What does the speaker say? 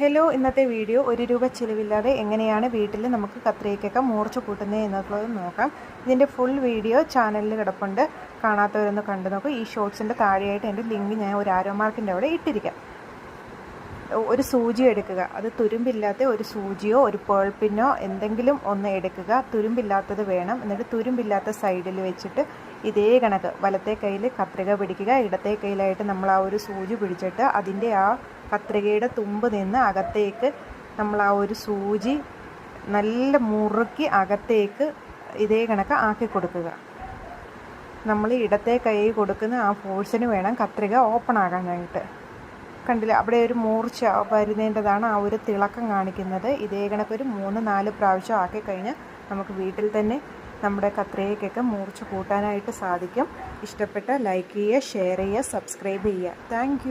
Hello ഇന്നത്തെ video ഒരു രൂപ ചിലവില്ലാതെ എങ്ങനെയാണ് വീട്ടിൽ നമുക്ക് കത്രികയ്ക്കൊക്കെ മൂർച്ച കൂട്ടുന്നത് എന്നുള്ളത് നോക്കാം. ഇതിന്റെ ഫുൾ വീഡിയോ ചാനലിൽ കിടപ്പുണ്ട്. കാണാത്തവരൊന്ന് കണ്ടു നോക്കും. ഈ ഷോർട്സിന്റെ താഴെയായിട്ട് എന്റെ ലിങ്ക് ഞാൻ ഒരു ആരോ മാർക്കിന്റെ അവിടെ ഇട്ടിരിക്കാം. ഒരു സൂചി എടുക്കുക. അത് തുരുമ്പില്ലാത്ത ഒരു സൂചിയോ ഒരു പേൾപ്പിനോ എന്തെങ്കിലും ഒന്ന് എടുക്കുക. തുരുമ്പില്ലാത്തത് വേണം. എന്നിട്ട് തുരുമ്പില്ലാത്ത സൈഡിൽ വെച്ചിട്ട് ഇതേ കണക്ക്. വലത്തെ കയ്യിൽ കത്രിക പിടിക്കുക. ഇടത്തെ കയ്യിലായിട്ട് നമ്മൾ ആ ഒരു സൂചി പിടിച്ചിട്ട് അതിന്റെ ആ കത്രികയുടെ തുമ്പ് നിന്ന് അകത്തേക്ക് നമ്മൾ ആ ഒരു സൂചി നല്ല മുറുക്കി അകത്തേക്ക് ഇതേ കണക്ക് ആക്കി കൊടുക്കുക. നമ്മൾ ഇടത്തെ കൈ കൊടുക്കുന്ന ആ ഫോഴ്സിന് വേണം കത്രിക ഓപ്പൺ ആകാനായിട്ട്. കണ്ടില്ല? അവിടെ ഒരു മൂർച്ച വരുന്നതിന്റെതാണ് ആ ഒരു തിളക്കം കാണിക്കുന്നത്. ഇതേ കണക്ക് ഒരു മൂന്ന് നാല് പ്രാവശ്യം ആക്കി കഴിഞ്ഞാൽ നമുക്ക് വീട്ടിൽ തന്നെ നമ്മുടെ കത്രികയ്ക്കൊക്കെ മൂർച്ച കൂട്ടാനായിട്ട് സാധിക്കും. ഇഷ്ടപ്പെട്ട ലൈക്ക് ചെയ്യുക ഷെയർ ചെയ്യുക സബ്സ്ക്രൈബ് ചെയ്യുക. താങ്ക്